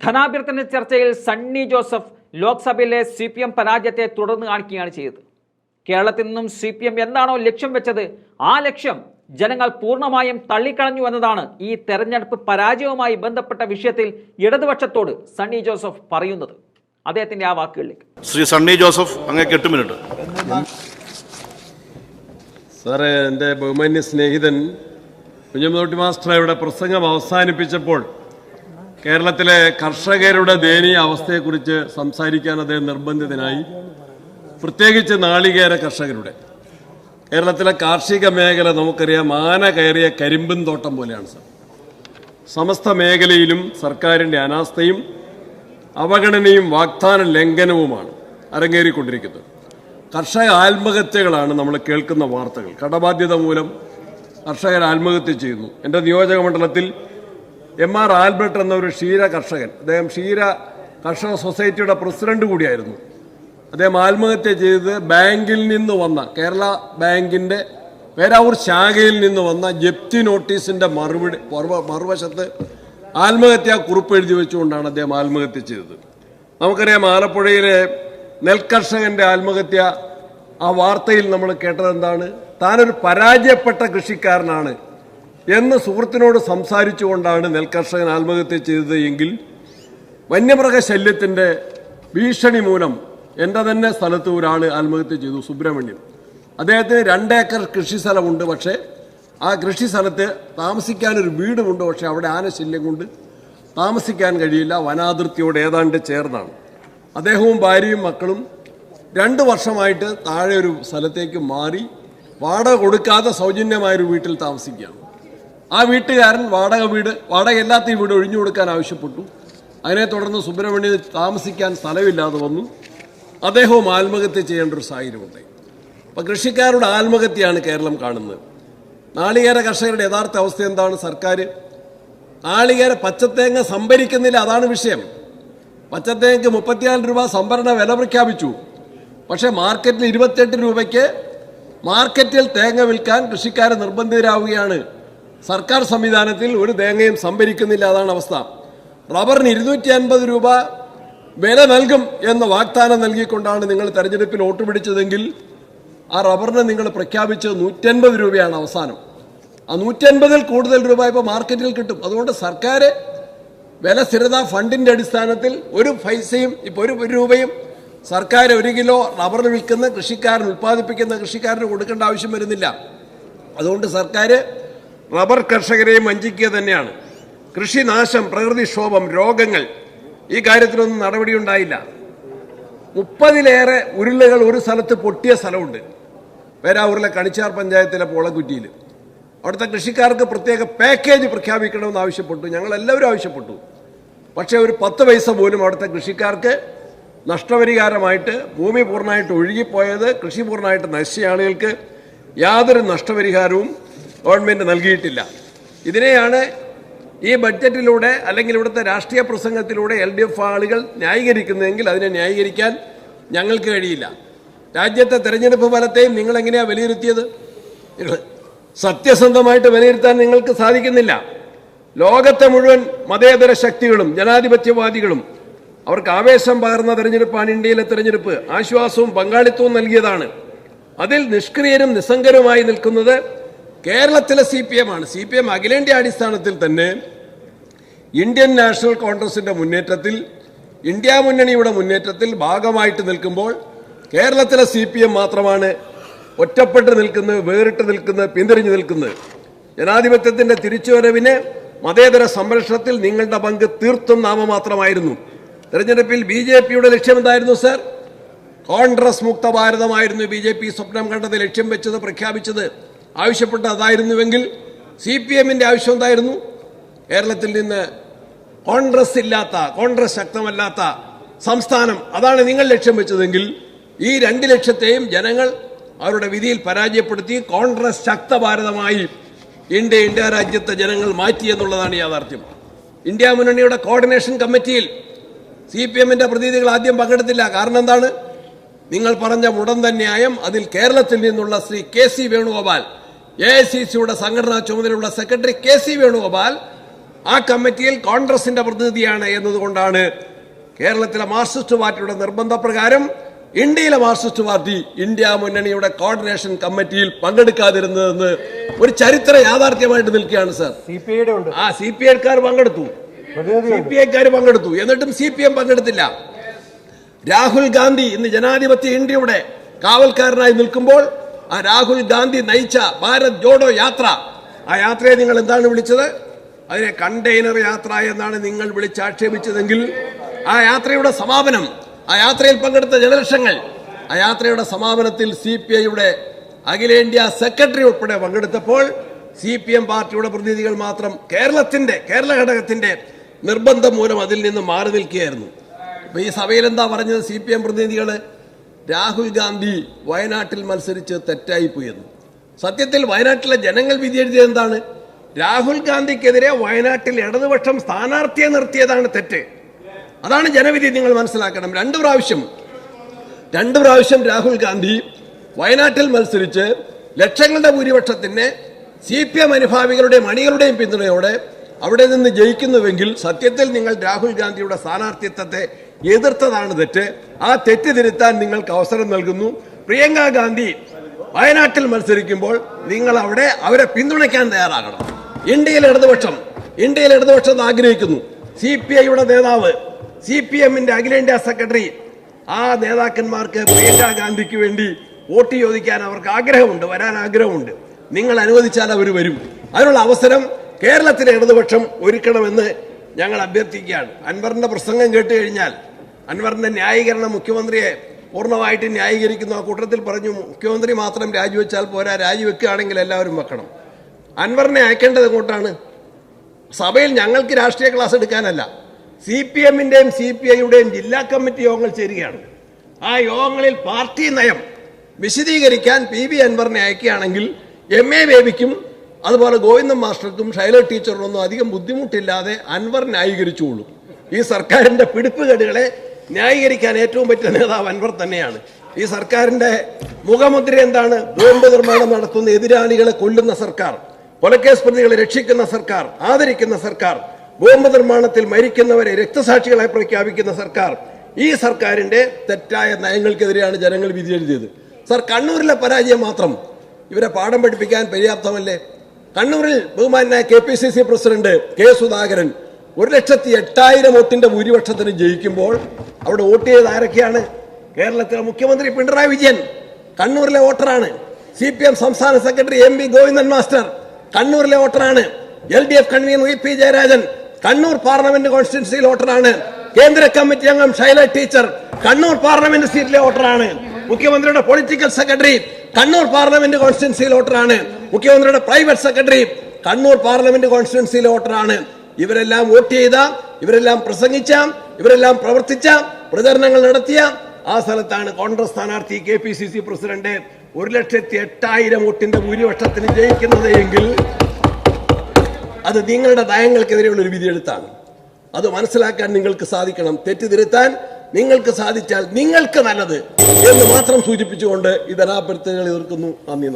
ധനാഭ്യർത്ഥന ചർച്ചയിൽ സണ്ണി ജോസഫ് ലോക്സഭയിലെ C P M പരാജയത്തെ തുടർന്ന് കാണിക്കുകയാണ് ചെയ്തത്. കേരളത്തിൽ നിന്നും സി പി എം എന്താണോ ലക്ഷ്യം വെച്ചത് ആ ലക്ഷ്യം ജനങ്ങൾ പൂർണമായും തള്ളിക്കളഞ്ഞു എന്നതാണ് ഈ തെരഞ്ഞെടുപ്പ് പരാജയവുമായി ബന്ധപ്പെട്ട വിഷയത്തിൽ ഇടതുപക്ഷത്തോട് സണ്ണി ജോസഫ് പറയുന്നത്. അദ്ദേഹത്തിന്റെ ആ വാക്കുകളിലേക്ക്. ശ്രീ സണ്ണി ജോസഫ് അങ്ങേക്ക് എട്ട് മിനിറ്റ്. സാറേ എന്റെ ബഹുമാന്യ സ്നേഹിതൻ കുഞ്ഞമ്മദോട്ടി മാസ്റ്റർ ഇവിടെ പ്രസംഗം അവസാനിപ്പിച്ചപ്പോൾ കേരളത്തിലെ കർഷകരുടെ ദയനീയ അവസ്ഥയെക്കുറിച്ച് സംസാരിക്കാൻ അദ്ദേഹം നിർബന്ധിതനായി. പ്രത്യേകിച്ച് നാളികേര കർഷകരുടെ. കേരളത്തിലെ കാർഷിക മേഖല നമുക്കറിയാം ആന കയറിയ കരിമ്പൻ തോട്ടം പോലെയാണ് സർ. സമസ്ത മേഖലയിലും സർക്കാരിന്റെ അനാസ്ഥയും അവഗണനയും വാഗ്ദാന ലംഘനവുമാണ് അരങ്ങേറിക്കൊണ്ടിരിക്കുന്നത്. കർഷക ആത്മഹത്യകളാണ് നമ്മൾ കേൾക്കുന്ന വാർത്തകൾ. കടബാധ്യത മൂലം കർഷകർ ആത്മഹത്യ ചെയ്യുന്നു. എന്റെ നിയോജക മണ്ഡലത്തിൽ എം ആർ ആൽബർട്ട് എന്നൊരു ക്ഷീര കർഷകൻ. അദ്ദേഹം ക്ഷീര കർഷക സൊസൈറ്റിയുടെ പ്രസിഡന്റ് കൂടിയായിരുന്നു. അദ്ദേഹം ആത്മഹത്യ ചെയ്ത് ബാങ്കിൽ നിന്ന് വന്ന കേരള ബാങ്കിന്റെ പേരാവൂർ ശാഖയിൽ നിന്ന് വന്ന ജപ്തി നോട്ടീസിന്റെ മറുപടി മറുവ- മറുവശത്ത് ആത്മഹത്യാ കുറിപ്പ് എഴുതി വെച്ചുകൊണ്ടാണ് അദ്ദേഹം ആത്മഹത്യ ചെയ്തത്. നമുക്കറിയാം ആലപ്പുഴയിലെ നെൽകർഷകന്റെ ആത്മഹത്യ ആ വാർത്തയിൽ നമ്മൾ കേട്ടത് എന്താണ് താനൊരു പരാജയപ്പെട്ട കൃഷിക്കാരനാണ് എന്ന് സുഹൃത്തിനോട് സംസാരിച്ചുകൊണ്ടാണ് നെൽകർഷകൻ ആത്മഹത്യ ചെയ്തത് എങ്കിൽ വന്യമൃഗ ശല്യത്തിന്റെ ഭീഷണി മൂലം എന്റെ തന്നെ സ്ഥലത്ത് ഒരാൾ ആത്മഹത്യ ചെയ്തു സുബ്രഹ്മണ്യം. അദ്ദേഹത്തിന് രണ്ടേക്കർ കൃഷി സ്ഥലമുണ്ട് പക്ഷേ ആ കൃഷി സ്ഥലത്ത് താമസിക്കാനൊരു വീടുമുണ്ട് പക്ഷേ അവിടെ ആനശല്യം കൊണ്ട് താമസിക്കാൻ കഴിയില്ല വനാതിർത്തിയോട് ഏതാണ്ട് ചേർന്നാണ്. അദ്ദേഹവും ഭാര്യയും മക്കളും രണ്ട് വർഷമായിട്ട് താഴെ ഒരു സ്ഥലത്തേക്ക് മാറി വാടക കൊടുക്കാതെ സൗജന്യമായൊരു വീട്ടിൽ താമസിക്കുകയാണ്. ആ വീട്ടുകാരൻ വാടക വീട് വാടക ഇല്ലാത്ത ഈ വീട് ഒഴിഞ്ഞു കൊടുക്കാൻ ആവശ്യപ്പെട്ടു. അതിനെ തുടർന്ന് സുബ്രഹ്മണ്യന് താമസിക്കാൻ സ്ഥലമില്ലാതെ വന്നു. അദ്ദേഹവും ആത്മഹത്യ ചെയ്യേണ്ട ഒരു സാഹചര്യമുണ്ടായി. അപ്പം കൃഷിക്കാരുടെ ആത്മഹത്യയാണ് കേരളം കാണുന്നത്. നാളികേര കർഷകരുടെ യഥാർത്ഥ അവസ്ഥ എന്താണ് സർക്കാർ? നാളികേര പച്ചത്തേങ്ങ സംഭരിക്കുന്നില്ല അതാണ് വിഷയം. പച്ചത്തേങ്ങക്ക് മുപ്പത്തിനാല് രൂപ സംഭരണ വില പ്രഖ്യാപിച്ചു. പക്ഷേ മാർക്കറ്റിൽ ഇരുപത്തെട്ട് രൂപയ്ക്ക് മാർക്കറ്റിൽ തേങ്ങ വിൽക്കാൻ കൃഷിക്കാർ നിർബന്ധിതരാവുകയാണ്. സർക്കാർ സംവിധാനത്തിൽ ഒരു തേങ്ങയും സംഭരിക്കുന്നില്ല അതാണ് അവസ്ഥ. റബ്ബറിന് ഇരുന്നൂറ്റി അൻപത് രൂപ വില നൽകും എന്ന വാഗ്ദാനം നൽകിക്കൊണ്ടാണ് നിങ്ങൾ തെരഞ്ഞെടുപ്പിൽ വോട്ട് പിടിച്ചതെങ്കിൽ ആ റബ്ബറിന് നിങ്ങൾ പ്രഖ്യാപിച്ചത് നൂറ്റൻപത് രൂപയാണ് അവസാനം. ആ നൂറ്റൻപതിൽ കൂടുതൽ രൂപ ഇപ്പോൾ മാർക്കറ്റിൽ കിട്ടും. അതുകൊണ്ട് സർക്കാർ വില സ്ഥിരതാ ഫണ്ടിന്റെ അടിസ്ഥാനത്തിൽ ഒരു പൈസയും ഇപ്പോൾ ഒരു രൂപയും സർക്കാർ ഒരു കിലോ റബ്ബർ വിൽക്കുന്ന കൃഷിക്കാരൻ ഉൽപ്പാദിപ്പിക്കുന്ന കൃഷിക്കാരന് കൊടുക്കേണ്ട ആവശ്യം വരുന്നില്ല. അതുകൊണ്ട് സർക്കാർ റബ്ബർ കർഷകരെയും വഞ്ചിക്കുക തന്നെയാണ്. കൃഷിനാശം പ്രകൃതിക്ഷോഭം രോഗങ്ങൾ ഈ കാര്യത്തിലൊന്നും നടപടിയുണ്ടായില്ല. മുപ്പതിലേറെ ഉരുളകൾ ഒരു സ്ഥലത്ത് പൊട്ടിയ സ്ഥലമുണ്ട്. പേരാവൂരിലെ കണിച്ചാർ പഞ്ചായത്തിലെ പോളക്കുറ്റിയിൽ. അവിടുത്തെ കൃഷിക്കാർക്ക് പ്രത്യേക പാക്കേജ് പ്രഖ്യാപിക്കണമെന്ന് ആവശ്യപ്പെട്ടു. ഞങ്ങളെല്ലാവരും ആവശ്യപ്പെട്ടു. പക്ഷേ ഒരു പത്ത് പൈസ പോലും അവിടുത്തെ കൃഷിക്കാർക്ക് നഷ്ടപരിഹാരമായിട്ട് ഭൂമി പൂർണമായിട്ട് ഒഴുകിപ്പോയത് കൃഷി പൂർണമായിട്ട് നശിച്ച ആളുകൾക്ക് യാതൊരു നഷ്ടപരിഹാരവും ഗവൺമെന്റ് നൽകിയിട്ടില്ല. ഇതിനെയാണ് ഈ ബഡ്ജറ്റിലൂടെ അല്ലെങ്കിൽ ഇവിടുത്തെ രാഷ്ട്രീയ പ്രസംഗത്തിലൂടെ എൽ ഡി എഫ് ആളുകൾ ന്യായീകരിക്കുന്നതെങ്കിൽ അതിനെ ന്യായീകരിക്കാൻ ഞങ്ങൾക്ക് കഴിയില്ല. രാജ്യത്തെ തെരഞ്ഞെടുപ്പ് ഫലത്തെയും നിങ്ങൾ എങ്ങനെയാണ് വിലയിരുത്തിയത്? സത്യസന്ധമായിട്ട് വിലയിരുത്താൻ നിങ്ങൾക്ക് സാധിക്കുന്നില്ല. ലോകത്തെ മുഴുവൻ മതേതര ശക്തികളും ജനാധിപത്യവാദികളും അവർക്ക് ആവേശം പകർന്ന തെരഞ്ഞെടുപ്പാണ് ഇന്ത്യയിലെ തെരഞ്ഞെടുപ്പ്. ആശ്വാസവും പങ്കാളിത്തവും നൽകിയതാണ്. അതിൽ നിഷ്ക്രിയരും നിസ്സംഗരുമായി നിൽക്കുന്നത് കേരളത്തിലെ സി പി എം ആണ്. സി പി എം അഖിലേന്ത്യാ അടിസ്ഥാനത്തിൽ തന്നെ ഇന്ത്യൻ നാഷണൽ കോൺഗ്രസിന്റെ മുന്നേറ്റത്തിൽ ഇന്ത്യ മുന്നണിയുടെ മുന്നേറ്റത്തിൽ ഭാഗമായിട്ട് നിൽക്കുമ്പോൾ കേരളത്തിലെ സി പി എം മാത്രമാണ് ഒറ്റപ്പെട്ട് നിൽക്കുന്നത് വേറിട്ട് നിൽക്കുന്നത് പിന്തിരിഞ്ഞു നിൽക്കുന്നത്. ജനാധിപത്യത്തിന്റെ തിരിച്ചുവരവിന് മതേതര സംരക്ഷണത്തിൽ നിങ്ങളുടെ പങ്ക് തീർത്തും നാമമാത്രമായിരുന്നു. തെരഞ്ഞെടുപ്പിൽ ബി ജെ പിയുടെ ലക്ഷ്യം എന്തായിരുന്നു സർ? കോൺഗ്രസ് മുക്ത ഭാരതമായിരുന്നു ബി ജെ പി സ്വപ്നം കണ്ടത് ലക്ഷ്യം വെച്ചത് പ്രഖ്യാപിച്ചത്. ആവശ്യപ്പെട്ടത് അതായിരുന്നുവെങ്കിൽ സി പി എമ്മിന്റെ ആവശ്യം എന്തായിരുന്നു? കേരളത്തിൽ നിന്ന് കോൺഗ്രസ് ഇല്ലാത്ത കോൺഗ്രസ് ശക്തമല്ലാത്ത സംസ്ഥാനം. അതാണ് നിങ്ങൾ ലക്ഷ്യം വെച്ചതെങ്കിൽ ഈ രണ്ട് ലക്ഷത്തെയും ജനങ്ങൾ അവരുടെ വിധിയിൽ പരാജയപ്പെടുത്തി കോൺഗ്രസ് ശക്ത ഭാരതമായി ഇന്ത്യ ഇന്ത്യ രാജ്യത്തെ ജനങ്ങൾ മാറ്റി എന്നുള്ളതാണ് യാഥാർത്ഥ്യം. ഇന്ത്യ മുന്നണിയുടെ കോർഡിനേഷൻ കമ്മിറ്റിയിൽ സി പി എമ്മിന്റെ പ്രതിനിധികൾ ആദ്യം പങ്കെടുത്തില്ല. കാരണം എന്താണ്? നിങ്ങൾ പറഞ്ഞ ഉടൻ തന്നെ അതിൽ കേരളത്തിൽ നിന്നുള്ള Shri K C Venugopal A I C സിയുടെ സംഘടനാ ചുമതലയുള്ള സെക്രട്ടറി കെ സി വേണുഗോപാൽ ആ കമ്മിറ്റിയിൽ കോൺഗ്രസിന്റെ പ്രതിനിധിയാണ് എന്നതുകൊണ്ടാണ് കേരളത്തിലെ മാർക്സിസ്റ്റ് പാർട്ടിയുടെ നിർബന്ധപ്രകാരം ഇന്ത്യയിലെ മാർക്സിസ്റ്റ് പാർട്ടി ഇന്ത്യ മുന്നണിയുടെ കോർഡിനേഷൻ കമ്മിറ്റിയിൽ പങ്കെടുക്കാതിരുന്നതെന്ന് ഒരു ചരിത്ര യാഥാർത്ഥ്യമായിട്ട് നിൽക്കുകയാണ് സർ. ആ സി പി ഐക്കാർ പങ്കെടുത്തു. സി പി ഐക്കാർ പങ്കെടുത്തു. എന്നിട്ടും സി പി എം പങ്കെടുത്തില്ല. രാഹുൽ ഗാന്ധി ഇന്ന് ജനാധിപത്യ ഇന്ത്യയുടെ കാവൽക്കാരനായി നിൽക്കുമ്പോൾ ആ രാഹുൽ ഗാന്ധി നയിച്ച ഭാരത് ജോഡോ യാത്ര. ആ യാത്രയെ നിങ്ങൾ എന്താണ് വിളിച്ചത്? അതിനെ കണ്ടെയ്നർ യാത്ര എന്നാണ് നിങ്ങൾ വിളിച്ചാക്ഷേപിച്ചതെങ്കിൽ ആ യാത്രയുടെ സമാപനം ആ യാത്രയിൽ പങ്കെടുത്ത ജനലക്ഷങ്ങൾ ആ യാത്രയുടെ സമാപനത്തിൽ സി പി ഐയുടെ അഖിലേന്ത്യാ സെക്രട്ടറി ഉൾപ്പെടെ പങ്കെടുത്തപ്പോൾ സി പി എം പാർട്ടിയുടെ പ്രതിനിധികൾ മാത്രം കേരളത്തിന്റെ കേരള ഘടകത്തിന്റെ നിർബന്ധം മൂലം അതിൽ നിന്ന് മാറി നിൽക്കുകയായിരുന്നു. ഈ സഭയിൽ എന്താ പറഞ്ഞത് സി പി എം പ്രതിനിധികൾ? രാഹുൽ ഗാന്ധി വയനാട്ടിൽ മത്സരിച്ച് തെറ്റായി പോയെന്ന് സത്യത്തിൽ വയനാട്ടിലെ ജനങ്ങൾ വിധിയെഴുതിയത് എന്താണ്? രാഹുൽ ഗാന്ധിക്കെതിരെ വയനാട്ടിൽ ഇടതുപക്ഷം സ്ഥാനാർത്ഥിയെ നിർത്തിയതാണ് തെറ്റ്. അതാണ് ജനവിധി നിങ്ങൾ മനസ്സിലാക്കണം. രണ്ടു പ്രാവശ്യം രണ്ടു പ്രാവശ്യം രാഹുൽ ഗാന്ധി വയനാട്ടിൽ മത്സരിച്ച് ലക്ഷങ്ങളുടെ ഭൂരിപക്ഷത്തിന് സി പി എം അനുഭാവികളുടെയും അണികളുടെയും പിന്തുണയോടെ അവിടെ നിന്ന് ജയിക്കുന്നുവെങ്കിൽ സത്യത്തിൽ നിങ്ങൾ രാഹുൽ ഗാന്ധിയുടെ സ്ഥാനാർത്ഥിത്വത്തെ എതിർത്തതാണ് തെറ്റ്. ആ തെറ്റ് തിരുത്താൻ നിങ്ങൾക്ക് അവസരം നൽകുന്നു. പ്രിയങ്ക ഗാന്ധി വയനാട്ടിൽ മത്സരിക്കുമ്പോൾ നിങ്ങൾ അവിടെ അവരെ പിന്തുണയ്ക്കാൻ തയ്യാറാകണം. ഇന്ത്യയിലെ ഇടതുപക്ഷം ഇന്ത്യയിലെ ഇടതുപക്ഷം ആഗ്രഹിക്കുന്നു. സി പി ഐയുടെ നേതാവ് സി പി എമ്മിന്റെ അഖിലേന്ത്യാ സെക്രട്ടറി ആ നേതാക്കന്മാർക്ക് പ്രിയങ്ക ഗാന്ധിക്ക് വേണ്ടി വോട്ട് ചോദിക്കാൻ അവർക്ക് ആഗ്രഹമുണ്ട് വരാൻ ആഗ്രഹമുണ്ട്. നിങ്ങൾ അനുവദിച്ചാൽ അവർ വരും. അതിനുള്ള അവസരം കേരളത്തിലെ ഇടതുപക്ഷം ഒരുക്കണമെന്ന് ഞങ്ങൾ അഭ്യർത്ഥിക്കുകയാണ്. അൻവറിന്റെ പ്രസംഗം കേട്ട് കഴിഞ്ഞാൽ അൻവറിന്റെ ന്യായീകരണം മുഖ്യമന്ത്രിയെ പൂർണമായിട്ട് ന്യായീകരിക്കുന്നു. ആ കൂട്ടത്തിൽ പറഞ്ഞു മുഖ്യമന്ത്രി മാത്രം രാജിവെച്ചാൽ പോരാ രാജിവെക്കുകയാണെങ്കിൽ എല്ലാവരും വെക്കണം. അൻവറിനെ അയക്കേണ്ടത് കൂട്ടാണ് സഭയിൽ ഞങ്ങൾക്ക് രാഷ്ട്രീയ ക്ലാസ് എടുക്കാനല്ല. സി പി എമ്മിന്റെയും സി പി ഐയുടെയും ജില്ലാ കമ്മിറ്റി യോഗങ്ങൾ ചേരുകയാണ്. ആ യോഗങ്ങളിൽ പാർട്ടി നയം വിശദീകരിക്കാൻ പി ബി അൻവറിനെ അയക്കുകയാണെങ്കിൽ എം എ ബേബിക്കും അതുപോലെ ഗോവിന്ദൻ മാസ്റ്റർക്കും ഷൈല ടീച്ചറിനൊന്നും അധികം ബുദ്ധിമുട്ടില്ലാതെ അൻവർ ന്യായീകരിച്ചുകൊള്ളും. ഈ സർക്കാരിന്റെ പിടിപ്പുകേടുകളെ ന്യായീകരിക്കാൻ ഏറ്റവും പറ്റിയ നേതാവ് അൻവർ തന്നെയാണ്. ഈ സർക്കാരിന്റെ മുഖമുദ്ര എന്താണ്? ബോംബ് നിർമ്മാണം നടത്തുന്ന എതിരാളികളെ കൊല്ലുന്ന സർക്കാർ കൊലക്കേസ് പ്രതികളെ രക്ഷിക്കുന്ന സർക്കാർ ആദരിക്കുന്ന സർക്കാർ ബോംബ് നിർമ്മാണത്തിൽ മരിക്കുന്നവരെ രക്തസാക്ഷികളായി പ്രഖ്യാപിക്കുന്ന സർക്കാർ ഈ സർക്കാരിന്റെ തെറ്റായ നയങ്ങൾക്കെതിരെയാണ് ജനങ്ങൾ വിധി എഴുതിയത്. സർ കണ്ണൂരിലെ പരാജയം മാത്രം ഇവരെ പാഠം പഠിപ്പിക്കാൻ പര്യാപ്തമല്ലേ? കണ്ണൂരിൽ ബഹുമാനായ K P C C president K Sudhakaran ഒരു ലക്ഷത്തി എട്ടായിരം വോട്ടിന്റെ ഭൂരിപക്ഷത്തിന് ജയിക്കുമ്പോൾ അവിടെ വോട്ട് ചെയ്ത് ആരൊക്കെയാണ്? കേരളത്തിലെ മുഖ്യമന്ത്രി പിണറായി വിജയൻ കണ്ണൂരിലെ വോട്ടറാണ്. സി പി എം സംസ്ഥാന secretary M V Govindan master കണ്ണൂരിലെ വോട്ടറാണ്. L D F convenor V P Jayarajan Kannur parliament കോൺസ്റ്റിറ്റ്യൻസിയിൽ വോട്ടറാണ്. കേന്ദ്ര കമ്മിറ്റി അംഗം ശൈല ടീച്ചർ കണ്ണൂർ പാർലമെന്റ് സീറ്റിലെ വോട്ടറാണ്. മുഖ്യമന്ത്രിയുടെ പൊളിറ്റിക്കൽ സെക്രട്ടറി കണ്ണൂർ പാർലമെന്റ് കോൺസ്റ്റിറ്റ്യൻസിയിൽ വോട്ടറാണ്. മുഖ്യമന്ത്രിയുടെ പ്രൈവറ്റ് സെക്രട്ടറി കണ്ണൂർ പാർലമെന്റ് കോൺസ്റ്റിറ്റ്യൻസിയിലെ വോട്ടറാണ്. ഇവരെല്ലാം വോട്ട് ചെയ്ത ഇവരെല്ലാം പ്രസംഗിച്ച ഇവരെല്ലാം പ്രവർത്തിച്ച പ്രചരണങ്ങൾ നടത്തിയ ആ സ്ഥലത്താണ് കോൺഗ്രസ് സ്ഥാനാർത്ഥി K P C C president ഒരു ലക്ഷത്തി എട്ടായിരം വോട്ടിന്റെ ഭൂരിപക്ഷത്തിന് ജയിക്കുന്നത് എങ്കിൽ അത് നിങ്ങളുടെ നയങ്ങൾക്കെതിരെയുള്ള ഒരു വിധിയെഴുത്താണ് അത് മനസ്സിലാക്കാൻ നിങ്ങൾക്ക് സാധിക്കണം തെറ്റ് തിരുത്താൻ നിങ്ങൾക്ക് സാധിച്ചാൽ നിങ്ങൾക്ക് നല്ലത് എന്ന് മാത്രം സൂചിപ്പിച്ചുകൊണ്ട് ധനാഭ്യർത്ഥനകൾ എതിർക്കുന്നു നന്ദി.